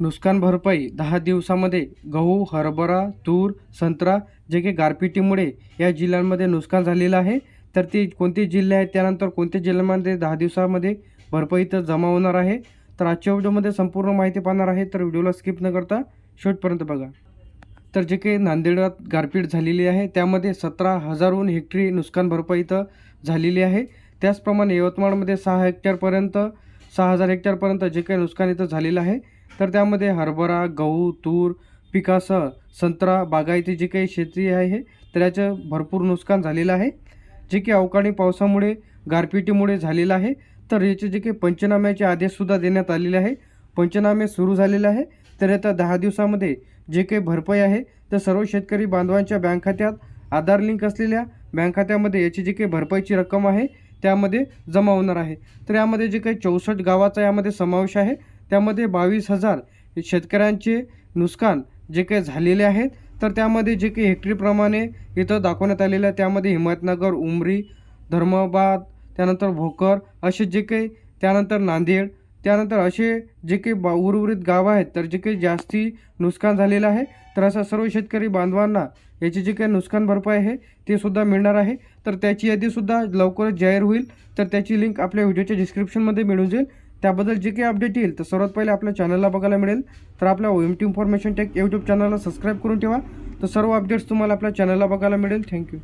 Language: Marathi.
नुकसान भरपाई दहा दिवसामध्ये गहू हरभरा तूर संत्रा जे काही गारपिटीमुळे या जिल्ह्यांमध्ये नुकसान झालेलं आहे. तर ते कोणते जिल्हे आहेत? त्यानंतर कोणत्या जिल्ह्यामध्ये दहा दिवसामध्ये भरपाई तर जमा होणार आहे? तर आजच्या व्हिडिओमध्ये संपूर्ण माहिती पाहणार आहे. तर व्हिडिओला स्किप न करता शेवटपर्यंत बघा. तर जे काही नांदेडात गारपीट झालेली आहे त्यामध्ये सतरा हजारहून हेक्टरी नुकसान भरपाई इथं झालेली आहे. त्याचप्रमाणे यवतमाळमध्ये सहा हेक्टरपर्यंत सहा हजार हेक्टरपर्यंत जे काही नुकसान इथं झालेलं आहे. तर त्यामध्ये हरभरा गहू तूर पिकासह संत्रा बागायती जी काही शेती आहे तर याचं भरपूर नुकसान झालेलं आहे. जे की अवकाळी पावसामुळे गारपिटीमुळे झालेलं आहे. तर याचे जे काही पंचनाम्याचे आदेशसुद्धा देण्यात आलेले आहे. पंचनामे सुरू झालेले आहे. तर आता दहा दिवसामध्ये जे काही भरपाई आहे तर सर्व शेतकरी बांधवांच्या बँक खात्यात आधार लिंक असलेल्या बँक खात्यामध्ये याची जी काही भरपाईची रक्कम आहे त्यामध्ये जमा होणार आहे. तर यामध्ये जे काही चौसष्ट गावाचा यामध्ये समावेश आहे. त्यामध्ये बावीस हजार शेतकऱ्यांचे नुकसान जे काही झालेले आहेत तर त्यामध्ये जे काही हेक्टरीप्रमाणे इथं दाखवण्यात आलेलं आहे त्यामध्ये हिमतनगर उमरी धर्माबाद त्यानंतर भोकर असे जे काही त्यानंतर नांदेड त्यानंतर असे जे काही बा उर्वरित गावं आहेत तर जे काही जास्ती नुकसान झालेलं आहे तर असा सर्व शेतकरी बांधवांना याची जी काही नुकसान भरपाई आहे ते सुद्धा मिळणार आहे. तर त्याची यादीसुद्धा लवकरच जाहीर होईल. तर त्याची लिंक आपल्या व्हिडिओच्या डिस्क्रिप्शनमध्ये मिळून जाईल. त्याबद्दल जे काही अपडेट येईल तर सर्वात पहिले आपल्या चॅनलला बघायला मिळेल. तर आपल्या O M T information tech YouTube चॅनलला सबस्क्राईब करून ठेवा. तर सर्व अपडेट्स तुम्हाला आपल्या चॅनलला बघायला मिळेल. थँक्यू